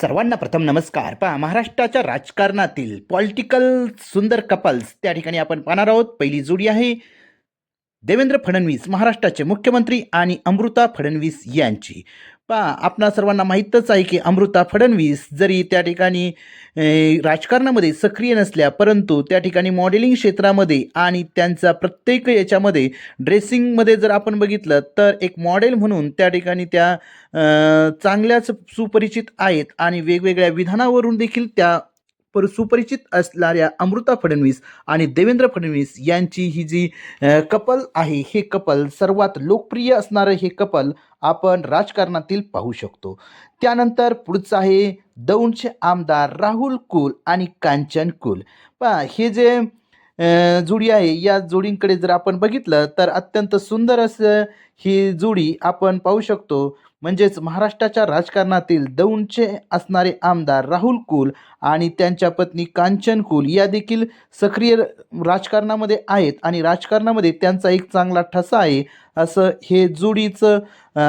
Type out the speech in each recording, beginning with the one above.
सर्वांना प्रथम नमस्कार. पहा महाराष्ट्राच्या राजकारणातील पॉलिटिकल सुंदर कपल्स त्या ठिकाणी आपण पाहणार आहोत. पहिली जोडी आहे देवेंद्र फडणवीस महाराष्ट्राचे मुख्यमंत्री आणि अमृता फडणवीस यांची. पहा आपणा सर्वांना माहीतच आहे की अमृता फडणवीस जरी त्या ठिकाणी राजकारणामध्ये सक्रिय नसल्या परंतु त्या ठिकाणी मॉडेलिंग क्षेत्रामध्ये आणि त्यांचा प्रत्येक याच्यामध्ये ड्रेसिंगमध्ये जर आपण बघितलं तर एक मॉडेल म्हणून त्या ठिकाणी त्या चांगल्याच सुपरिचित आहेत आणि वेगवेगळ्या विधानावरून देखील त्या पर सुपरिचित असणाऱ्या अमृता फडणवीस आणि देवेंद्र फडणवीस यांची ही जी कपल आहे हे कपल सर्वात लोकप्रिय असणारं हे कपल आपण राजकारणातील पाहू शकतो. त्यानंतर पुढचं आहे दौंडचे आमदार राहुल कुल आणि कांचन कुल. पहा हे जे जोडी आहे या जोडींकडे जर आपण बघितलं तर अत्यंत सुंदर असं ही जोडी आपण पाहू शकतो. म्हणजेच महाराष्ट्राच्या राजकारणातील दौंडचे असणारे आमदार राहुल कुल आणि त्यांच्या पत्नी कांचन कुल या देखील सक्रिय राजकारणामध्ये आहेत आणि राजकारणामध्ये त्यांचा एक चांगला ठसा आहे. असं हे जोडीचं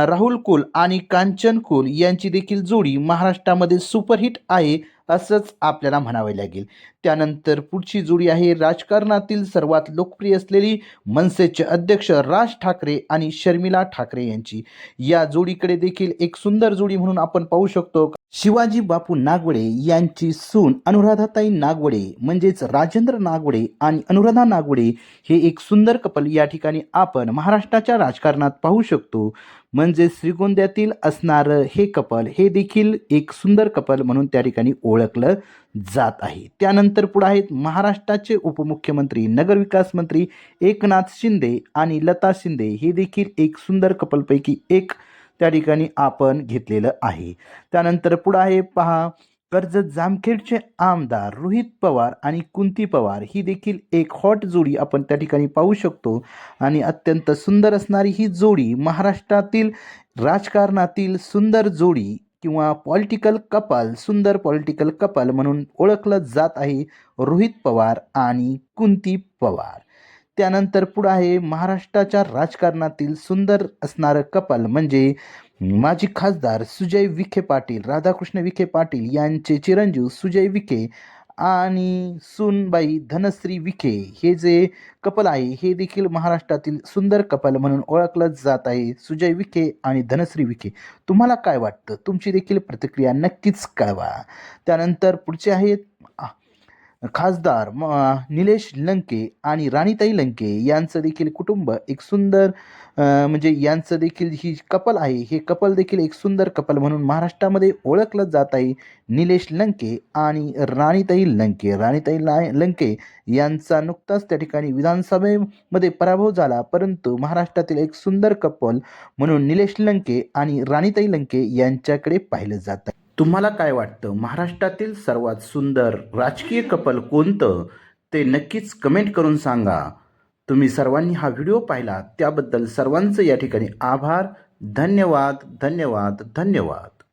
राहुल कुल आणि कांचन कुल यांची देखील जोडी महाराष्ट्रामध्ये सुपरहिट आहे असंच आपल्याला म्हणावे लागेल. त्यानंतर पुढची जोडी आहे राजकारणातील सर्वात लोकप्रिय असलेली मनसेचे अध्यक्ष राज ठाकरे आणि शर्मिला ठाकरे यांची. या जोडीकडे देखील एक सुंदर जोडी म्हणून आपण पाहू शकतो. शिवाजी बापू नागवडे यांची सून अनुराधाताई नागवडे म्हणजेच राजेंद्र नागवडे आणि अनुराधा नागवडे हे एक सुंदर कपल या ठिकाणी आपण महाराष्ट्राच्या राजकारणात पाहू शकतो. म्हणजे श्रीगोंद्यातील असणारं हे कपल हे देखील एक सुंदर कपल म्हणून त्या ठिकाणी ओळखलं जात आहे. त्यानंतर पुढे आहेत महाराष्ट्राचे उपमुख्यमंत्री नगरविकास मंत्री एकनाथ शिंदे आणि लता शिंदे. हे देखील एक सुंदर कपलपैकी एक त्या ठिकाणी आपण घेतलेलं आहे. त्यानंतर पुढं आहे पहा कर्जत जामखेडचे आमदार रोहित पवार आणि कुंती पवार. ही देखील एक हॉट जोडी आपण त्या ठिकाणी पाहू शकतो. आणि अत्यंत सुंदर असणारी ही जोडी महाराष्ट्रातील राजकारणातील सुंदर जोडी किंवा पॉलिटिकल कपल सुंदर पॉलिटिकल कपल म्हणून ओळखलं जात आहे रोहित पवार आणि कुंती पवार. त्यानंतर पुढं आहे महाराष्ट्राच्या राजकारणातील सुंदर असणारं कपल. म्हणजे माजी खासदार सुजय विखे पाटील राधाकृष्ण विखे पाटील यांचे चिरंजीव सुजय विखे आणि सुनबाई धनश्री विखे हे जे कपल आहे हे देखील महाराष्ट्रातील सुंदर कपल म्हणून ओळखलं जात आहे. सुजय विखे आणि धनश्री विखे तुम्हाला काय वाटतं? तुमची देखील प्रतिक्रिया नक्कीच कळवा. त्यानंतर पुढचे आहेत खासदार म निलेश लंके आणि राणीताई लंके यांचं देखील कुटुंब एक सुंदर म्हणजे यांचं देखील ही कपल आहे. हे कपल देखील एक सुंदर कपल म्हणून महाराष्ट्रामध्ये ओळखलं जात आहे निलेश लंके आणि राणीताई लंके. राणीताई ला लंके यांचा नुकताच त्या ठिकाणी विधानसभेमध्ये पराभव झाला. परंतु महाराष्ट्रातील एक सुंदर कपल म्हणून निलेश लंके आणि राणीताई लंके यांच्याकडे पाहिलं जात आहे. तुम्हाला काय वाटतं? महाराष्ट्रातील सर्वात सुंदर राजकीय कपल कोणतं? ते नक्कीच कमेंट करून सांगा. तुम्ही सर्वांनी हा व्हिडिओ पाहिला त्याबद्दल सर्वांचं या ठिकाणी आभार. धन्यवाद धन्यवाद धन्यवाद.